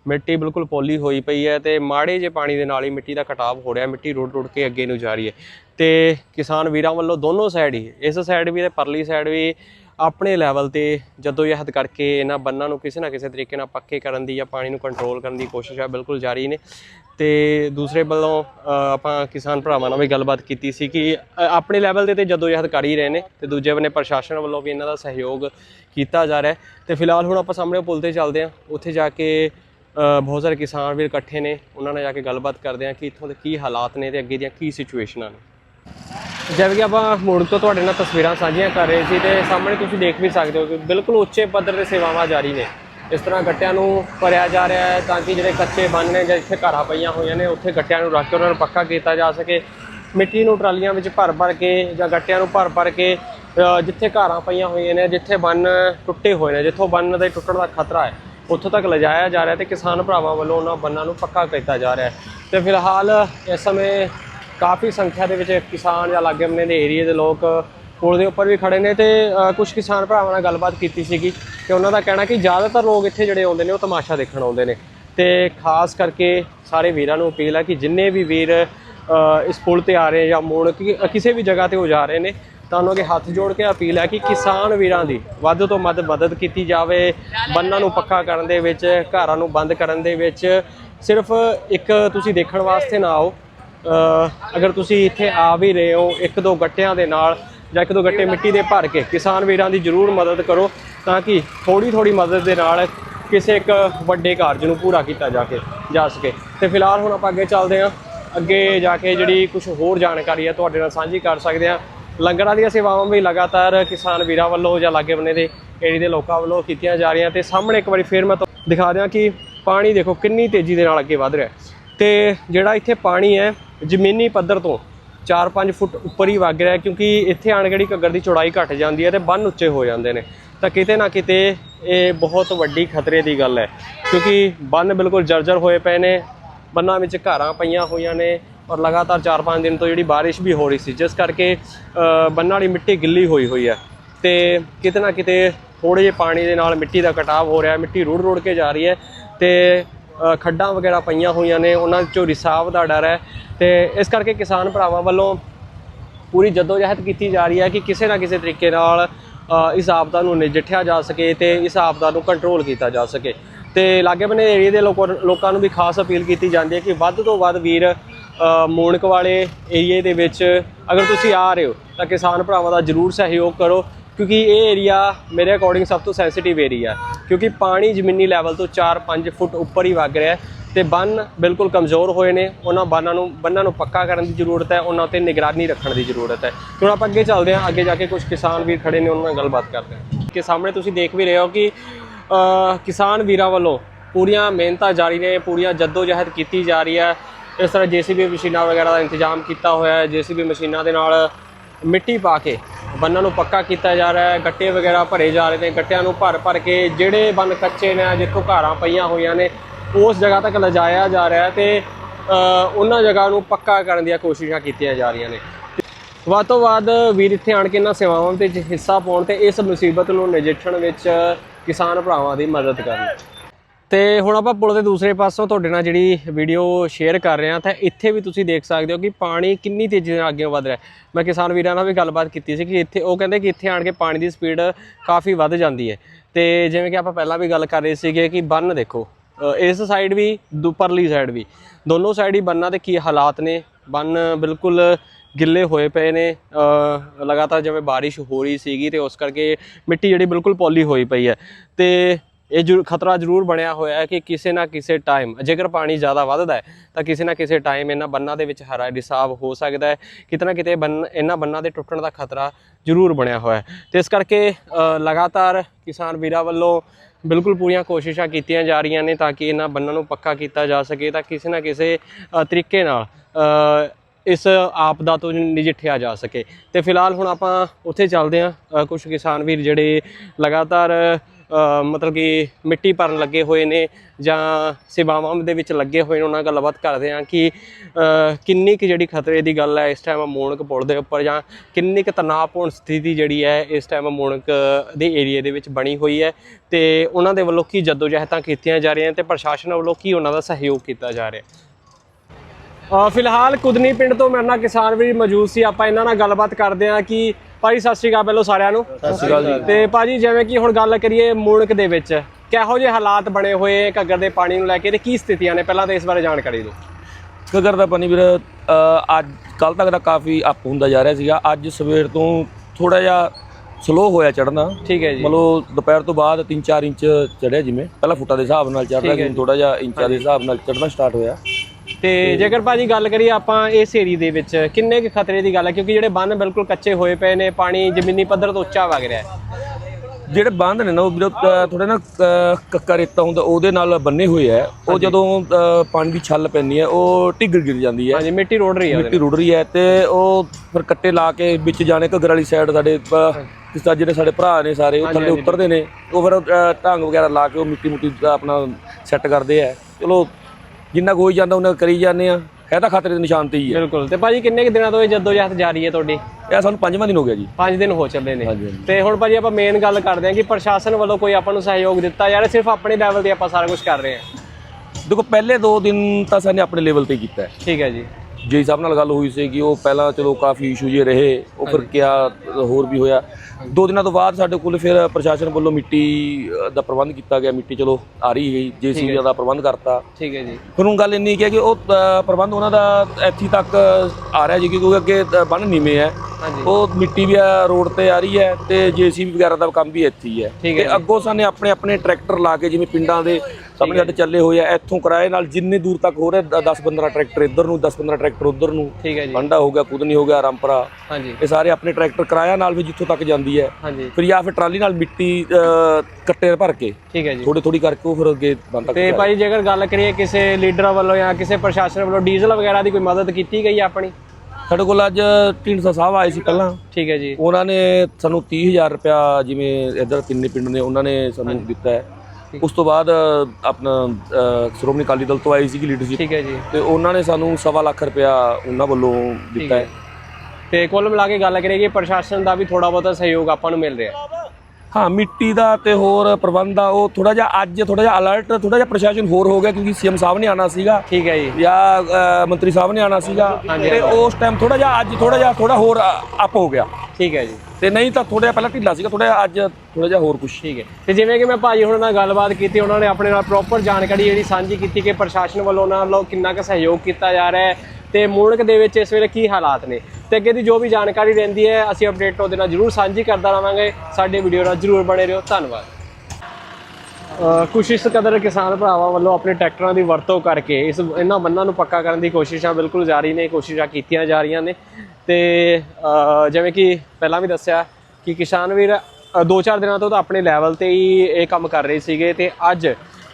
ਮਿੱਟੀ ਬਿਲਕੁਲ ਪੋਲੀ ਹੋਈ ਪਈ ਹੈ ਤੇ ਮਾੜੇ ਜੇ ਪਾਣੀ ਦੇ ਨਾਲ ਹੀ ਮਿੱਟੀ ਦਾ ਕਟਾਵ ਹੋ ਰਿਹਾ, ਮਿੱਟੀ ਰੁੜ ਰੁੜ ਕੇ ਅੱਗੇ ਨੂੰ ਜਾ ਰਹੀ ਹੈ। ਤੇ ਕਿਸਾਨ ਵੀਰਾਂ ਵੱਲੋਂ ਦੋਨੋਂ ਸਾਈਡ ਹੀ, ਇਸ ਸਾਈਡ ਵੀ ਤੇ ਪਰਲੀ ਸਾਈਡ ਵੀ ਆਪਣੇ ਲੈਵਲ ਤੇ ਜਦੋਜਹਿਦ ਕਰਕੇ ਇਹਨਾਂ ਬੰਨਾਂ ਨੂੰ ਕਿਸੇ ਨਾ ਕਿਸੇ ਤਰੀਕੇ ਨਾਲ ਪੱਕੇ ਕਰਨ ਦੀ ਜਾਂ ਪਾਣੀ ਨੂੰ ਕੰਟਰੋਲ ਕਰਨ ਦੀ ਕੋਸ਼ਿਸ਼ ਆ, ਬਿਲਕੁਲ ਜਾਰੀ ਨੇ। ਤੇ ਦੂਸਰੇ ਵੱਲੋਂ ਆਪਾਂ ਕਿਸਾਨ ਭਰਾਵਾਂ ਨਾਲ ਵੀ ਗੱਲਬਾਤ ਕੀਤੀ ਸੀ ਕਿ ਆਪਣੇ ਲੈਵਲ ਤੇ ਤੇ ਜਦੋਜਹਿਦ ਕਰ ਹੀ ਰਹੇ ਨੇ, ਤੇ ਦੂਜੇ ਬੰਨੇ ਪ੍ਰਸ਼ਾਸਨ ਵੱਲੋਂ ਵੀ ਇਹਨਾਂ ਦਾ ਸਹਿਯੋਗ ਕੀਤਾ ਜਾ ਰਿਹਾ ਹੈ। ਤੇ ਫਿਲਹਾਲ ਹੁਣ ਆਪਾਂ ਸਾਹਮਣੇ ਪੁਲ ਤੇ ਚੱਲਦੇ ਹਾਂ। ਉੱਥੇ ਜਾ ਕੇ ਬਹੁਤ ਸਾਰੇ ਕਿਸਾਨ ਵੀਰ ਇਕੱਠੇ ਨੇ। ਉਹਨਾਂ ਨਾਲ ਜਾ ਕੇ ਗੱਲਬਾਤ ਕਰਦੇ ਹਾਂ ਕਿ ਇੱਥੋਂ ਦੇ ਕੀ ਹਾਲਾਤ ਨੇ ਤੇ ਅੱਗੇ ਦੀਆਂ ਕੀ ਸਿਚੁਏਸ਼ਨਾਂ ਨੇ। ਜਿਵੇਂ ਕਿ ਆਪਾਂ ਮੋੜ ਤੋਂ ਤੁਹਾਡੇ ਨਾਲ ਤਸਵੀਰਾਂ ਸਾਂਝੀਆਂ ਕਰ ਰਹੇ ਸੀ ਤੇ ਸਾਹਮਣੇ ਤੁਸੀਂ ਦੇਖ ਵੀ ਸਕਦੇ ਹੋ ਕਿ ਬਿਲਕੁਲ ਉੱਚੇ ਪੱਧਰ ਤੇ ਸੇਵਾਵਾਂ ਜਾਰੀ ਨੇ। ਇਸ ਤਰ੍ਹਾਂ ਗੱਟਿਆਂ ਨੂੰ ਭਰਿਆ ਜਾ ਰਿਹਾ ਹੈ ਤਾਂ ਕਿ ਜਿਹੜੇ ਕੱਚੇ ਬੰਨ ਨੇ ਜਾਂ ਇੱਥੇ ਘਰਾਂ ਪਈਆਂ ਹੋਈਆਂ ਨੇ, ਉੱਥੇ ਗੱਟਿਆਂ ਨੂੰ ਰੱਖ ਕੇ ਉਹਨਾਂ ਨੂੰ ਪੱਕਾ ਕੀਤਾ ਜਾ ਸਕੇ। ਮਿੱਟੀ ਨੂੰ ਟਰਾਲੀਆਂ ਵਿੱਚ ਭਰ ਭਰ ਕੇ ਜਾਂ ਗੱਟਿਆਂ ਨੂੰ ਭਰ ਭਰ ਕੇ ਜਿੱਥੇ ਘਰਾਂ ਪਈਆਂ ਹੋਈਆਂ ਨੇ, ਜਿੱਥੇ ਬੰਨ ਟੁੱਟੇ ਹੋਏ ਨੇ, ਜਿੱਥੋਂ ਬੰਨ ਦੇ ਟੁੱਟਣ ਦਾ ਖਤਰਾ ਹੈ, ਉੱਥੋਂ ਤੱਕ ਲਿਜਾਇਆ ਜਾ ਰਿਹਾ ਤੇ ਕਿਸਾਨ ਭਰਾਵਾਂ ਵੱਲੋਂ ਉਹਨਾਂ ਬੰਨਾਂ ਨੂੰ ਪੱਕਾ ਕੀਤਾ ਜਾ ਰਿਹਾ ਹੈ। ਤੇ ਫਿਲਹਾਲ ਇਸ ਸਮੇਂ ਕਾਫੀ ਸੰਖਿਆ ਦੇ ਵਿੱਚ ਕਿਸਾਨ ਜਾਂ ਲਾਗੇ ਬੰਨੇ ਦੇ ਏਰੀਏ ਦੇ ਲੋਕ ਪੁਲ ਦੇ ਉੱਪਰ ਵੀ ਖੜੇ ਨੇ ਤੇ ਕੁਝ ਕਿਸਾਨ ਭਰਾਵਾਂ ਨਾਲ ਗੱਲਬਾਤ ਕੀਤੀ ਸੀਗੀ ਤੇ ਉਹਨਾਂ ਦਾ ਕਹਿਣਾ ਕਿ ਜ਼ਿਆਦਾਤਰ ਲੋਕ ਇੱਥੇ ਜਿਹੜੇ ਆਉਂਦੇ ਨੇ ਉਹ ਤਮਾਸ਼ਾ ਦੇਖਣ ਆਉਂਦੇ ਨੇ ਤੇ ਖਾਸ ਕਰਕੇ ਸਾਰੇ ਵੀਰਾਂ ਨੂੰ ਅਪੀਲ ਹੈ ਕਿ ਜਿੰਨੇ ਵੀ ਵੀਰ ਇਸ ਪੁਲ ਤੇ ਆ ਰਹੇ ਜਾਂ ਮੋੜ ਕਿ- ਕਿਸੇ ਵੀ ਜਗ੍ਹਾ ਤੇ ਉਹ ਜਾ ਰਹੇ ਨੇ ਤਾਂ ਉਹਨਾਂ ਅੱਗੇ ਹੱਥ ਜੋੜ ਕੇ ਅਪੀਲ ਹੈ ਕਿ ਕਿਸਾਨ ਵੀਰਾਂ ਦੀ ਵੱਧ ਤੋਂ ਵੱਧ ਮਦਦ ਕੀਤੀ ਜਾਵੇ, ਬੰਨਾਂ ਨੂੰ ਪੱਕਾ ਕਰਨ ਦੇ ਵਿੱਚ, ਘਰਾਂ ਨੂੰ ਬੰਦ ਕਰਨ ਦੇ ਵਿੱਚ, ਸਿਰਫ ਇੱਕ ਤੁਸੀਂ ਦੇਖਣ ਵਾਸਤੇ ਨਾ ਆਓ ਅਗਰ ਤੁਸੀਂ ਇੱਥੇ ਆ ਵੀ ਰਹੇ ਹੋ ਇੱਕ ਦੋ ਗੱਟਿਆਂ ਦੇ ਨਾਲ ਜਾਂ ਇੱਕ ਦੋ ਗੱਟੇ ਮਿੱਟੀ ਦੇ ਭਰ ਕੇ, ਕਿਸਾਨ ਵੀਰਾਂ ਦੀ ਜ਼ਰੂਰ ਮਦਦ ਕਰੋ ਤਾਂ ਕਿ ਥੋੜੀ ਥੋੜੀ ਮਦਦ ਦੇ ਨਾਲ ਕਿਸੇ ਇੱਕ ਵੱਡੇ ਕਾਰਜ ਨੂੰ ਪੂਰਾ ਕੀਤਾ ਜਾ ਕੇ, ਜਾ ਸਕੇ। ਤੇ ਫਿਲਹਾਲ ਹੁਣ ਆਪਾਂ ਅੱਗੇ ਚੱਲਦੇ ਹਾਂ। ਅੱਗੇ ਜਾ ਕੇ ਜਿਹੜੀ ਕੁਝ ਹੋਰ ਜਾਣਕਾਰੀ ਹੈ ਤੁਹਾਡੇ ਨਾਲ ਸਾਂਝੀ ਕਰ ਸਕਦੇ ਹਾਂ। ਲੰਗਰਾਂ ਦੀਆਂ ਸੇਵਾਵਾਂ ਵੀ ਲਗਾਤਾਰ ਕਿਸਾਨ ਵੀਰਾਂ ਵੱਲੋਂ ਜਾਂ ਲਾਗੇ ਬੰਨੇ ਦੇ ਏਰੀਏ ਦੇ ਲੋਕਾਂ ਵੱਲੋਂ ਕੀਤੀਆਂ ਜਾ ਰਹੀਆਂ ਤੇ ਸਾਹਮਣੇ ਇੱਕ ਵਾਰੀ ਫੇਰ ਮੈਂ ਤੁਹਾਨੂੰ ਦਿਖਾ ਦਿਆਂ ਕਿ ਪਾਣੀ ਦੇਖੋ ਕਿੰਨੀ ਤੇਜ਼ੀ ਦੇ ਨਾਲ ਅੱਗੇ ਵਧ ਰਿਹਾ ਹੈ। ਤੇ ਜਿਹੜਾ ਇੱਥੇ ਪਾਣੀ ਹੈ, ਜ਼ਮੀਨੀ ਪੱਧਰ ਤੋਂ 4-5 ਫੁੱਟ ਉੱਪਰ ਹੀ ਵਗ ਰਿਹਾ ਕਿਉਂਕਿ ਇੱਥੇ ਆਣ ਘੱਗਰ ਦੀ ਚੌੜਾਈ ਘਟ ਜਾਂਦੀ ਹੈ ਤੇ ਬੰਨ ਉੱਚੇ ਹੋ ਜਾਂਦੇ ਨੇ। ਤਾਂ ਕਿਤੇ ਨਾ ਕਿਤੇ ਇਹ ਬਹੁਤ ਵੱਡੀ ਖਤਰੇ ਦੀ ਗੱਲ ਹੈ, ਕਿਉਂਕਿ ਬੰਨ ਬਿਲਕੁਲ ਜਰਜਰ ਹੋਏ ਪਏ ਨੇ, ਬੰਨਾਂ ਵਿੱਚ ਘਾਰਾਂ ਪਈਆਂ ਹੋਈਆਂ ਨੇ ਔਰ ਲਗਾਤਾਰ 4-5 ਦਿਨ ਤੋਂ ਜਿਹੜੀ ਬਾਰਿਸ਼ ਵੀ ਹੋ ਰਹੀ ਸੀ, ਜਿਸ ਕਰਕੇ ਬੰਨਾਂ ਵਾਲੀ ਮਿੱਟੀ ਗਿੱਲੀ ਹੋਈ ਹੋਈ ਹੈ। ਤੇ ਕਿਤੇ ਨਾ ਕਿਤੇ ਥੋੜੇ ਜਿਹੇ ਪਾਣੀ ਦੇ ਨਾਲ ਮਿੱਟੀ ਦਾ ਕਟਾਵ ਹੋ ਰਿਹਾ ਮਿੱਟੀ ਰੁੜ ਰੁੜ ਕੇ ਜਾ ਰਹੀ ਹੈ ਤੇ ਖੱਡਾਂ ਵਗੈਰਾ ਪਈਆਂ ਹੋਈਆਂ ਨੇ ਉਹਨਾਂ ਚੋਂ ਰਿਸਾਵ ਦਾ ਡਰ ਹੈ ਤੇ ਇਸ ਕਰਕੇ ਕਿਸਾਨ ਭਰਾਵਾਂ ਵੱਲੋਂ ਪੂਰੀ ਜਦੋਜਹਿਦ ਕੀਤੀ ਜਾ ਰਹੀ ਹੈ ਕਿ ਕਿਸੇ ਨਾ ਕਿਸੇ ਤਰੀਕੇ ਨਾਲ ਇਸ ਆਪਦਾ ਨੂੰ ਨਜਿੱਠਿਆ ਜਾ ਸਕੇ ਤੇ ਇਸ ਆਪਦਾ ਨੂੰ ਕੰਟਰੋਲ ਕੀਤਾ ਜਾ ਸਕੇ। ਤੇ ਲਾਗੇ ਬੰਨੇ ਏਰੀਏ ਦੇ ਲੋਕਾਂ ਨੂੰ ਵੀ ਖਾਸ ਅਪੀਲ ਕੀਤੀ ਜਾਂਦੀ ਹੈ ਕਿ ਵੱਧ ਤੋਂ ਵੱਧ ਵੀਰ ਅ, ਮੂਣਕ ਵਾਲੇ ਏਰੀਏ ਦੇ ਵਿੱਚ ਅਗਰ ਤੁਸੀਂ ਆ ਰਹੇ ਹੋ ਤਾਂ ਕਿਸਾਨ ਭਰਾਵਾਂ ਦਾ ਜਰੂਰ ਸਹਿਯੋਗ ਕਰੋ। ਕਿਉਂਕਿ ਇਹ ਏਰੀਆ ਮੇਰੇ ਅਕੋਰਡਿੰਗ ਸਭ ਤੋਂ ਸੈਂਸਿਟਿਵ ਏਰੀਆ ਕਿਉਂਕਿ ਪਾਣੀ ਜ਼ਮੀਨੀ ਲੈਵਲ ਤੋਂ 4-5 ਫੁੱਟ ਉੱਪਰ ਹੀ ਵਗ ਰਿਹਾ ਹੈ ਤੇ ਬੰਨ ਬਿਲਕੁਲ ਕਮਜ਼ੋਰ ਹੋਏ ਨੇ, ਉਹਨਾਂ ਬੰਨਾਂ ਨੂੰ ਬੰਨਾਂ ਨੂੰ ਪੱਕਾ ਕਰਨ ਦੀ ਜ਼ਰੂਰਤ ਹੈ, ਉਹਨਾਂ ਉੱਤੇ ਨਿਗਰਾਨੀ ਰੱਖਣ ਦੀ ਜ਼ਰੂਰਤ ਹੈ। ਤੇ ਹੁਣ ਆਪਾਂ ਅੱਗੇ ਚੱਲਦੇ ਹਾਂ, ਅੱਗੇ ਜਾ ਕੇ ਕੁਝ ਕਿਸਾਨ ਵੀਰ ਖੜੇ ਨੇ, ਉਹਨਾਂ ਨਾਲ ਗੱਲਬਾਤ ਕਰਦੇ ਹਾਂ। ਕਿ ਸਾਹਮਣੇ ਤੁਸੀਂ ਦੇਖ ਵੀ ਰਹੇ ਹੋ ਕਿ ਕਿਸਾਨ ਵੀਰਾਂ ਵੱਲੋਂ ਪੂਰੀਆਂ ਮਿਹਨਤਾਂ ਜਾਰੀ ਨੇ, ਪੂਰੀਆਂ ਜਦੋਜਹਿਦ ਕੀਤੀ ਜਾ ਰਹੀ ਹੈ। ਇਸ ਤਰ੍ਹਾਂ ਜੀਸੀਬੀ ਮਸ਼ੀਨਾਂ ਵਗੈਰਾ ਦਾ ਇੰਤਜ਼ਾਮ ਕੀਤਾ ਹੋਇਆ ਹੈ, ਜੀਸੀਬੀ ਮਸ਼ੀਨਾਂ ਦੇ ਨਾਲ ਮਿੱਟੀ ਪਾ ਕੇ ਬੰਨਾਂ ਨੂੰ ਪੱਕਾ ਕੀਤਾ ਜਾ ਰਿਹਾ ਹੈ, ਗੱਟੇ ਵਗੈਰਾ ਭਰੇ ਜਾ ਰਹੇ ਨੇ, ਗੱਟਿਆਂ ਨੂੰ ਭਰ ਭਰ ਕੇ ਜਿਹੜੇ ਬੰਨ ਕੱਚੇ ਨੇ, ਜਿੱਥੋਂ ਘਾਰਾਂ ਪਈਆਂ ਹੋਈਆਂ ਨੇ, ਉਸ ਜਗ੍ਹਾ ਤੱਕ ਲਿਜਾਇਆ ਜਾ ਰਿਹਾ ਹੈ ਤੇ ਉਹਨਾਂ ਜਗ੍ਹਾ ਨੂੰ ਪੱਕਾ ਕਰਨ ਦੀਆਂ ਕੋਸ਼ਿਸ਼ਾਂ ਕੀਤੀਆਂ ਜਾ ਰਹੀਆਂ ਨੇ। ਵੱਧ ਤੋਂ ਵੱਧ ਵੀਰ ਇੱਥੇ ਆਣ ਕੇ ਇਹਨਾਂ ਸੇਵਾਵਾਂ 'ਤੇ ਹਿੱਸਾ ਪਾਉਣ ਤੇ ਇਸ ਮੁਸੀਬਤ ਨੂੰ ਨਜਿੱਠਣ ਵਿੱਚ ਕਿਸਾਨ ਭਰਾਵਾਂ ਦੀ ਮਦਦ ਕਰਨ। ਤੇ ਹੁਣ ਆਪਾਂ ਪੁਲ ਦੇ ਦੂਸਰੇ ਪਾਸੋਂ ਤੁਹਾਡੇ ਨਾਲ ਜਿਹੜੀ ਵੀਡੀਓ ਸ਼ੇਅਰ ਕਰ ਰਹੇ ਹਾਂ, ਤਾਂ ਇੱਥੇ ਵੀ ਤੁਸੀਂ ਦੇਖ ਸਕਦੇ ਹੋ ਕਿ ਪਾਣੀ ਕਿੰਨੀ ਤੇਜ਼ੀ ਨਾਲ ਅੱਗੇ ਵਧ ਰਿਹਾ ਮੈਂ ਕਿਸਾਨ ਵੀਰਾਂ ਨਾਲ ਵੀ ਗੱਲਬਾਤ ਕੀਤੀ ਸੀ ਕਿ ਇੱਥੇ, ਉਹ ਕਹਿੰਦੇ ਕਿ ਇੱਥੇ ਆਣ ਕੇ ਪਾਣੀ ਦੀ ਸਪੀਡ ਕਾਫੀ ਵੱਧ ਜਾਂਦੀ ਹੈ। ਤੇ ਜਿਵੇਂ ਕਿ ਆਪਾਂ ਪਹਿਲਾਂ ਵੀ ਗੱਲ ਕਰ ਰਹੇ ਸੀਗੇ ਕਿ ਬੰਨ ਦੇਖੋ ਇਸ ਸਾਈਡ ਵੀ ਦੁਪਰਲੀ ਸਾਈਡ ਵੀ। ਦੋਨੋਂ ਸਾਈਡ ਹੀ ਬੰਨਾਂ ਦੇ ਕੀ ਹਾਲਾਤ ਨੇ? ਬੰਨ ਬਿਲਕੁਲ ਗਿੱਲੇ ਹੋਏ ਪਏ ਨੇ। ਲਗਾਤਾਰ ਜਿਵੇਂ ਬਾਰਿਸ਼ ਹੋ ਰਹੀ ਸੀਗੀ ਤੇ ਉਸ ਕਰਕੇ ਮਿੱਟੀ ਜਿਹੜੀ ਬਿਲਕੁਲ ਪੋਲੀ ਹੋਈ ਪਈ ਹੈ। ਤੇ ਇਹ ਜ਼ਰੂਰ ਖਤਰਾ ਜ਼ਰੂਰ ਬਣਿਆ ਹੋਇਆ ਹੈ ਕਿ ਕਿਸੇ ਨਾ ਕਿਸੇ ਟਾਈਮ ਜੇਕਰ ਪਾਣੀ ਜ਼ਿਆਦਾ ਵੱਧਦਾ ਹੈ, ਤਾਂ ਕਿਸੇ ਨਾ ਕਿਸੇ ਟਾਈਮ ਇਹਨਾਂ ਬੰਨਾਂ ਦੇ ਵਿੱਚ ਹਰਾ ਰਿਸਾਵ ਹੋ ਸਕਦਾ ਹੈ। ਕਿਤਨਾ ਕਿਤੇ ਬੰਨ, ਇਹਨਾਂ ਬੰਨਾਂ ਦੇ ਟੁੱਟਣ ਦਾ ਖਤਰਾ ਜ਼ਰੂਰ ਬਣਿਆ ਹੋਇਆ ਹੈ। ਤੇ ਇਸ ਕਰਕੇ ਲਗਾਤਾਰ ਕਿਸਾਨ ਵੀਰਾਂ ਵੱਲੋਂ ਬਿਲਕੁਲ ਪੂਰੀਆਂ ਕੋਸ਼ਿਸ਼ਾਂ ਕੀਤੀਆਂ ਜਾ ਰਹੀਆਂ ਨੇ ਤਾਂ ਕਿ ਇਹਨਾਂ ਬੰਨਾਂ ਨੂੰ ਪੱਕਾ ਕੀਤਾ ਜਾ ਸਕੇ ਤਾਂ ਕਿਸੇ ਨਾ ਕਿਸੇ ਤਰੀਕੇ ਨਾਲ ਇਸ ਆਪਦਾ ਤੋਂ ਨਜਿੱਠਿਆ ਜਾ ਸਕੇ। ਤੇ ਫਿਲਹਾਲ ਹੁਣ ਆਪਾਂ ਉੱਥੇ ਚੱਲਦੇ ਹਾਂ ਕੁਝ ਕਿਸਾਨ ਵੀਰ ਜਿਹੜੇ ਲਗਾਤਾਰ ਮਤਲਬ ਕਿ ਮਿੱਟੀ ਭਰਨ ਲੱਗੇ ਹੋਏ ਨੇ ਜਾਂ ਸੇਵਾਵਾਂ ਦੇ ਵਿੱਚ ਲੱਗੇ ਹੋਏ ਨੇ, ਉਹਨਾਂ ਨਾਲ ਗੱਲਬਾਤ ਕਰਦੇ ਹਾਂ ਕਿ ਕਿੰਨੀ ਕੁ ਜਿਹੜੀ ਖਤਰੇ ਦੀ ਗੱਲ ਹੈ ਇਸ ਟਾਈਮ ਮੋਣਕ ਪੁਲ ਦੇ ਉੱਪਰ ਜਾਂ ਕਿੰਨੀ ਕੁ ਤਣਾਅਪੂਰਨ ਸਥਿਤੀ ਜਿਹੜੀ ਹੈ ਇਸ ਟਾਈਮ ਮੋਣਕ ਦੇ ਏਰੀਆ ਦੇ ਵਿੱਚ ਬਣੀ ਹੋਈ ਹੈ ਤੇ ਉਹਨਾਂ ਦੇ ਵੱਲੋਂ ਕੀ ਜਦੋਜਹਿਦਾਂ ਕੀਤੀਆਂ ਜਾ ਰਹੀਆਂ ਤੇ ਪ੍ਰਸ਼ਾਸਨ ਵੱਲੋਂ ਕੀ ਉਹਨਾਂ ਦਾ ਸਹਿਯੋਗ ਕੀਤਾ ਜਾ ਰਿਹਾ ਫਿਲਹਾਲ ਕੁਦਨੀ ਪਿੰਡ ਤੋਂ ਮੇਰੇ ਨਾਲ ਕਿਸਾਨ ਵੀ ਮੌਜੂਦ ਸੀ, ਆਪਾਂ ਇਹਨਾਂ ਨਾਲ ਗੱਲਬਾਤ ਕਰਦੇ ਹਾਂ ਕਿ ਭਾਈ ਸਤਿ ਸ਼੍ਰੀ ਅਕਾਲ ਪਹਿਲਾਂ ਸਾਰਿਆਂ ਨੂੰ। ਸਤਿ ਸ਼੍ਰੀ ਅਕਾਲ ਜੀ। ਤੇ ਭਾਜੀ ਜਿਵੇਂ ਕਿ ਹੁਣ ਗੱਲ ਕਰੀਏ ਮੂਣਕ ਦੇ ਵਿੱਚ ਕਿਹੋ ਜਿਹੇ ਹਾਲਾਤ ਬਣੇ ਹੋਏ ਘੱਗਰ ਦੇ ਪਾਣੀ ਨੂੰ ਲੈ ਕੇ ਤੇ ਕੀ ਸਥਿਤੀਆਂ ਨੇ? ਪਹਿਲਾਂ ਤਾਂ ਇਸ ਬਾਰੇ ਜਾਣਕਾਰੀ ਦਿਓ। ਘੱਗਰ ਦਾ ਪਾਣੀ ਵੀਰ ਅੱਜ ਕੱਲ ਤੱਕ ਦਾ ਕਾਫੀ ਅਪ ਹੁੰਦਾ ਜਾ ਰਿਹਾ ਸੀਗਾ। ਅੱਜ ਸਵੇਰ ਤੋਂ ਥੋੜਾ ਜਿਹਾ ਸਲੋ ਹੋਇਆ ਚੜਨਾ ਠੀਕ ਹੈ ਜੀ। ਮਤਲਬ ਦੁਪਹਿਰ ਤੋਂ ਬਾਅਦ 3-4 ਇੰਚ ਚੜਿਆ ਜਿਵੇਂ। ਪਹਿਲਾਂ ਫੁੱਟਾਂ ਦੇ ਹਿਸਾਬ ਨਾਲ ਚੜਦਾ ਹੁਣ ਥੋੜਾ ਜਿਹਾ ਇੰਚਾਂ ਦੇ ਹਿਸਾਬ ਨਾਲ ਚੜਨਾ ਸਟਾਰਟ ਹੋਇਆ। ਤੇ ਜੇਕਰ ਭਾਜੀ ਗੱਲ ਕਰੀਏ ਆਪਾਂ ਇਸ ਏਰੀਆ ਦੇ ਵਿੱਚ ਕਿੰਨੇ ਕੁ ਖਤਰੇ ਦੀ ਗੱਲ ਹੈ? ਕਿਉਂਕਿ ਜਿਹੜੇ ਬੰਨ ਬਿਲਕੁਲ ਕੱਚੇ ਹੋਏ ਪਏ ਨੇ ਪਾਣੀ ਜ਼ਮੀਨੀ ਪੱਧਰ ਤੋਂ ਉੱਚਾ ਵਗ ਰਿਹਾ ਹੈ। ਜਿਹੜੇ ਬੰਦ ਨੇ ਨਾ ਉਹ ਥੋੜਾ ਨਾ ਕੱਕਾ ਰੇਤਾ ਹੁੰਦਾ ਉਹਦੇ ਨਾਲ ਬੰਨੇ ਹੋਏ ਆ ਉਹ ਜਦੋਂ ਪਾਣੀ ਦੀ ਛੱਲ ਪੈਂਦੀ ਹੈ ਉਹ ਢਿੱਗਰ ਗਿਰ ਜਾਂਦੀ ਹੈ। ਹਾਂਜੀ ਮਿੱਟੀ ਰੋੜ ਰਹੀ ਹੈ ਮਿੱਟੀ ਰੁੜ ਰਹੀ ਹੈ ਤੇ ਉਹ ਫਿਰ ਕੱਟੇ ਲਾ ਕੇ ਵਿੱਚ ਜਾਣੇ ਘੱਗਰ ਵਾਲੀ ਸਾਈਡ ਸਾਡੇ ਤਰ੍ਹਾਂ ਜਿਹੜੇ ਸਾਡੇ ਭਰਾ ਨੇ ਸਾਰੇ ਉਹ ਥੱਲੇ ਉਤਰਦੇ ਨੇ। ਉਹ ਫਿਰ ਢੰਗ ਵਗੈਰਾ ਲਾ ਕੇ ਉਹ ਮਿੱਟੀ ਮੁੱਟੀ ਆਪਣਾ ਸੈੱਟ ਕਰਦੇ ਆ ਚਲੋ ਜਿੰਨਾ ਕੁ ਹੋਈ ਜਾਂਦਾ ਉਹਨਾਂ ਕਰੀ ਜਾਂਦੇ ਆ। ਹੈ ਤਾਂ ਖਤਰੇ ਦੇ ਨਿਸ਼ਾਨ ਤੇ ਹੀ ਹੈ ਬਿਲਕੁਲ। ਤੇ ਭਾਜੀ ਕਿੰਨੇ ਕੁ ਦਿਨਾਂ ਤੋਂ ਇਹ ਜਦੋਜਹਿਦ ਜਾਰੀ ਹੈ ਤੁਹਾਡੀ? ਇਹ ਸਾਨੂੰ ਪੰਜਵਾਂ ਦਿਨ ਹੋ ਗਿਆ ਜੀ। 5 ਦਿਨ ਹੋ ਚੱਲੇ ਨੇ। ਹਾਂਜੀ, ਹਾਂਜੀ। ਤੇ ਹੁਣ ਭਾਜੀ ਆਪਾਂ ਮੇਨ ਗੱਲ ਕਰਦੇ ਹਾਂ ਕਿ ਪ੍ਰਸ਼ਾਸਨ ਵੱਲੋਂ ਕੋਈ ਆਪਾਂ ਨੂੰ ਸਹਿਯੋਗ ਦਿੱਤਾ ਰਿਹਾ ਸਿਰਫ ਆਪਣੇ ਲੈਵਲ ਤੇ ਆਪਾਂ ਸਾਰਾ ਕੁਝ ਕਰ ਰਹੇ ਹਾਂ। ਦੇਖੋ ਪਹਿਲੇ 2 ਦਿਨ ਤਾਂ ਸਾਨੇ ਆਪਣੇ ਲੈਵਲ ਤੇ ਕੀਤਾ ਹੈ। ਠੀਕ ਹੈ ਜੀ। ਜੀ ਸਾਹਿਬ ਨਾਲ ਗੱਲ ਹੋਈ ਸੀ ਕਿ ਉਹ ਪਹਿਲਾਂ ਚਲੋ ਕਾਫੀ ਇਸ਼ੂ ਜੇ ਰਹੇ ਉਹ ਫਿਰ ਕਿਆ ਹੋਰ ਵੀ ਹੋਇਆ। ਦੋ ਦਿਨਾਂ ਤੋਂ ਬਾਅਦ ਸਾਡੇ ਕੋਲ ਫਿਰ ਪ੍ਰਸ਼ਾਸਨ ਵੱਲੋਂ ਮਿੱਟੀ ਦਾ ਪ੍ਰਬੰਧ ਕੀਤਾ ਗਿਆ ਮਿੱਟੀ ਚਲੋ ਆ ਰਹੀ ਗਈ ਜੇਸੀਬੀ ਦਾ ਪ੍ਰਬੰਧ ਕਰਤਾ। ਠੀਕ ਹੈ ਜੀ। ਫਿਰ ਹੁਣ ਗੱਲ ਇੰਨੀ ਕੀ ਉਹ ਪ੍ਰਬੰਧ ਉਹਨਾਂ ਦਾ ਇੱਥੇ ਤੱਕ ਆ ਰਿਹਾ ਜੀ ਕਿਉਂਕਿ ਅੱਗੇ ਬੰਨ ਨੀਵੇਂ ਹੈ। ਉਹ ਮਿੱਟੀ ਵੀ ਆ ਰੋਡ ਤੇ ਆ ਰਹੀ ਹੈ ਤੇ ਜੇਸੀਬੀ ਵਗੈਰਾ ਦਾ ਕੰਮ ਵੀ ਇੱਥੇ ਹੀ ਹੈ। ਤੇ ਅੱਗੋਂ ਸਾਨੇ ਆਪਣੇ ਆਪਣੇ ਟਰੈਕਟਰ ਲਾ ਕੇ ਜਿਵੇਂ ਪਿੰਡਾਂ ਦੇ ਸਾਹਮਣੇ ਸਾਡੇ ਚੱਲੇ ਹੋਏ ਆ ਇੱਥੋਂ ਕਿਰਾਏ ਨਾਲ ਜਿੰਨੇ ਦੂਰ ਤੱਕ ਹੋ ਰਿਹਾ 10 15 ਟਰੈਕਟਰ ਇੱਧਰ ਨੂੰ 10 15 ਟਰੈਕਟਰ ਉੱਧਰ ਨੂੰ। ਠੀਕ ਹੈ ਜੀ। ਬੰਡਾ ਹੋ ਗਿਆ ਕੁਦਨੀ ਹੋ ਗਿਆ ਰਾਮਪਰਾ। ਹਾਂਜੀ। ਇਹ ਸਾਰੇ ਆਪਣੇ ਟਰੈਕਟਰ ਕਿਰਾਇਆ ਨਾਲ ਵੀ ਜਿੱਥੋਂ ਤੱਕ ਜਾਂਦੀ ਹੈ। ਹਾਂਜੀ। ਫਿਰ ਜਾਂ ਫਿਰ ਟਰਾਲੀ ਨਾਲ ਮਿੱਟੀ ਕੱਟੇ ਭਰ ਕੇ। ਠੀਕ ਹੈ ਜੀ। ਥੋੜੀ ਥੋੜੀ ਕਰਕੇ ਉਹ ਫਿਰ ਅੱਗੇ ਬੰਦ ਤੱਕ ਤੇ ਭਾਈ ਜੇਕਰ ਗੱਲ ਕਰੀਏ ਕਿਸੇ ਲੀਡਰ ਵੱਲੋਂ ਜਾਂ ਕਿਸੇ ਪ੍ਰਸ਼ਾਸਨ ਵੱਲੋਂ ਡੀਜ਼ਲ ਵਗੈਰਾ ਦੀ ਕੋਈ ਮਦਦ ਕੀਤੀ ਗਈ ਆਪਣੀ? ਸਾਡੇ ਕੋਲ ਅੱਜ ਢੀਂਡਸਾ ਸਾਹਿਬ ਆਏ ਸੀ ਪਹਿਲਾਂ। ਠੀਕ ਹੈ ਜੀ। ਉਹਨਾਂ ਨੇ ਸਾਨੂੰ 30000 ਰੁਪਇਆ ਜਿਵੇਂ ਇੱਧਰ ਤਿੰਨੇ ਪਿੰਡ ਨੇ ਉਹਨਾਂ ਨੇ ਸਾਨੂੰ ਦਿੱਤਾ ਹੈ। ਉਸ ਤੋਂ ਬਾਅਦ ਆਪਣਾ ਸ਼੍ਰੋਮਣੀ ਅਕਾਲੀ ਦਲ ਤੋਂ ਆਈ ਸੀਗੀ ਲੀਡਰਸ਼ਿਪ ਠੀਕ ਹੈ ਜੀ। ਤੇ ਉਹਨਾਂ ਨੇ ਸਾਨੂੰ ਸਵਾ ਲੱਖ ਰੁਪਇਆ ਉਹਨਾਂ ਵੱਲੋਂ ਦਿੱਤਾ ਹੈ। ਤੇ ਕੁੱਲ ਮਿਲਾ ਕੇ ਗੱਲ ਕਰੀਏ ਕਿ ਪ੍ਰਸ਼ਾਸਨ ਦਾ ਵੀ ਥੋੜਾ ਬਹੁਤਾ ਸਹਿਯੋਗ ਆਪਾਂ ਨੂੰ ਮਿਲ ਰਿਹਾ। ਹੈ ਹਾਂ ਮਿੱਟੀ ਦਾ ਤੇ ਹੋਰ ਪ੍ਰਬੰਧ ਆ ਉਹ ਥੋੜਾ ਜਿਹਾ ਅੱਜ ਥੋੜਾ ਜਿਹਾ ਅਲਰਟ ਥੋੜਾ ਜਿਹਾ ਪ੍ਰਸ਼ਾਸਨ ਹੋਰ ਹੋ ਗਿਆ ਕਿਉਂਕਿ ਸੀਐਮ ਸਾਹਿਬ ਨੇ ਆਣਾ ਸੀਗਾ। ਠੀਕ ਹੈ ਜੀ। ਜਾਂ ਮੰਤਰੀ ਸਾਹਿਬ ਨੇ ਆਣਾ ਸੀਗਾ। ਤੇ ਉਸ ਟਾਈਮ ਥੋੜਾ ਜਿਹਾ ਅੱਜ ਥੋੜਾ ਜਿਹਾ ਥੋੜਾ ਹੋਰ ਅਪ ਹੋ ਗਿਆ। ਠੀਕ ਹੈ ਜੀ। ਤੇ ਨਹੀਂ ਤਾਂ ਥੋੜਾ ਪਹਿਲਾਂ ਢਿੱਲਾ ਸੀਗਾ ਥੋੜਾ ਜਿਹਾ ਅੱਜ ਥੋੜਾ ਜਿਹਾ ਹੋਰ ਕੁਛ। ਠੀਕ ਹੈ। ਤੇ ਜਿਵੇਂ ਕਿ ਮੈਂ ਭਾਜੀ ਹੁਣਾਂ ਨਾਲ ਗੱਲਬਾਤ ਕੀਤੀ ਉਹਨਾਂ ਨੇ ਆਪਣੇ ਨਾਲ ਪ੍ਰੋਪਰ ਜਾਣਕਾਰੀ ਜਿਹੜੀ ਸਾਂਝੀ ਕੀਤੀ ਕਿ ਪ੍ਰਸ਼ਾਸਨ ਵੱਲੋਂ ਉਹਨਾਂ ਵੱਲੋਂ ਕਿੰਨਾ ਕੁ ਸਹਿਯੋਗ ਕੀਤਾ ਜਾ ਰਿਹਾ ਹੈ। ਤੇ ਮੂਣਕ ਦੇ ਵਿੱਚ ਇਸ ਵੇਲੇ ਕੀ ਹਾਲਾਤ ਨੇ? ਤੇ ਅੱਗੇ ਦੀ ਜੋ ਵੀ ਜਾਣਕਾਰੀ ਰਹਿੰਦੀ ਹੈ ਅਸੀਂ ਅਪਡੇਟ ਉਹਦੇ ਨਾਲ ਜਰੂਰ ਸਾਂਝੀ ਕਰਦਾ ਰਵਾਂਗੇ ਸਾਡੇ ਵੀਡੀਓ ਨਾਲ ਜਰੂਰ ਬਣੇ ਰਹੋ। ਧੰਨਵਾਦ। ਕੁਛ ਇਸ ਕਦਰ ਕਿਸਾਨ ਭਰਾਵਾਂ ਵੱਲੋਂ ਆਪਣੇ ਟਰੈਕਟਰਾਂ ਦੀ ਵਰਤੋਂ ਕਰਕੇ ਇਸ ਇਹਨਾਂ ਬੰਨਾਂ ਨੂੰ ਪੱਕਾ ਕਰਨ ਦੀ ਕੋਸ਼ਿਸ਼ਾਂ ਬਿਲਕੁਲ ਜਾਰੀ ਨੇ ਕੋਸ਼ਿਸ਼ਾਂ ਕੀਤੀਆਂ ਜਾ ਰਹੀਆਂ ਨੇ। ਤੇ ਜਿਵੇਂ ਕਿ ਪਹਿਲਾਂ ਵੀ ਦੱਸਿਆ ਕਿ ਕਿਸਾਨ ਵੀਰ ਅ, ਦੋ ਚਾਰ ਦਿਨਾਂ ਤੋਂ ਤਾਂ ਆਪਣੇ ਲੈਵਲ ਤੇ ਹੀ ਇਹ ਕੰਮ ਕਰ ਰਹੇ ਸੀਗੇ ਤੇ ਅੱਜ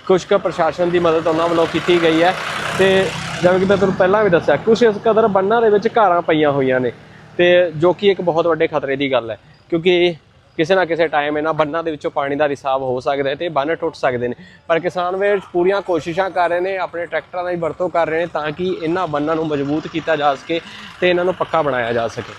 ਕੁਛ ਕੁ ਪ੍ਰਸ਼ਾਸਨ ਦੀ ਮਦਦ ਉਹਨਾਂ ਵੱਲੋਂ ਕੀਤੀ ਗਈ ਹੈ। ਤੇ ਜਿਵੇਂ ਕਿ ਮੈਂ ਤੁਹਾਨੂੰ ਪਹਿਲਾਂ ਵੀ ਦੱਸਿਆ, ਕੁਛ ਇਸ ਕਦਰ ਬੰਨਾਂ ਦੇ ਵਿੱਚ ਘਾਰਾਂ ਪਈਆਂ ਹੋਈਆਂ ਨੇ। ਤੇ ਜੋ ਕਿ ਇੱਕ ਬਹੁਤ ਵੱਡੇ ਖਤਰੇ ਦੀ ਗੱਲ ਹੈ, ਕਿਉਂਕਿ ਕਿਸੇ ਨਾ ਕਿਸੇ ਟਾਈਮ ਇਹਨਾਂ ਬੰਨਾਂ ਦੇ ਵਿੱਚੋਂ ਪਾਣੀ ਦਾ ਰਿਸਾਵ ਹੋ ਸਕਦਾ ਹੈ ਤੇ ਬੰਨ ਟੁੱਟ ਸਕਦੇ ਨੇ। ਪਰ ਕਿਸਾਨ ਵੀਰ, ਪੂਰੀਆਂ ਕੋਸ਼ਿਸ਼ਾਂ ਕਰ ਰਹੇ ਨੇ, ਆਪਣੇ ਟਰੈਕਟਰਾਂ ਦੀ ਵਰਤੋਂ ਕਰ ਰਹੇ ਨੇ ਤਾਂ ਕਿ ਇਹਨਾਂ ਬੰਨਾਂ ਨੂੰ ਮਜ਼ਬੂਤ ਕੀਤਾ ਜਾ ਸਕੇ ਤੇ ਇਹਨਾਂ ਨੂੰ ਪੱਕਾ ਬਣਾਇਆ ਜਾ ਸਕੇ।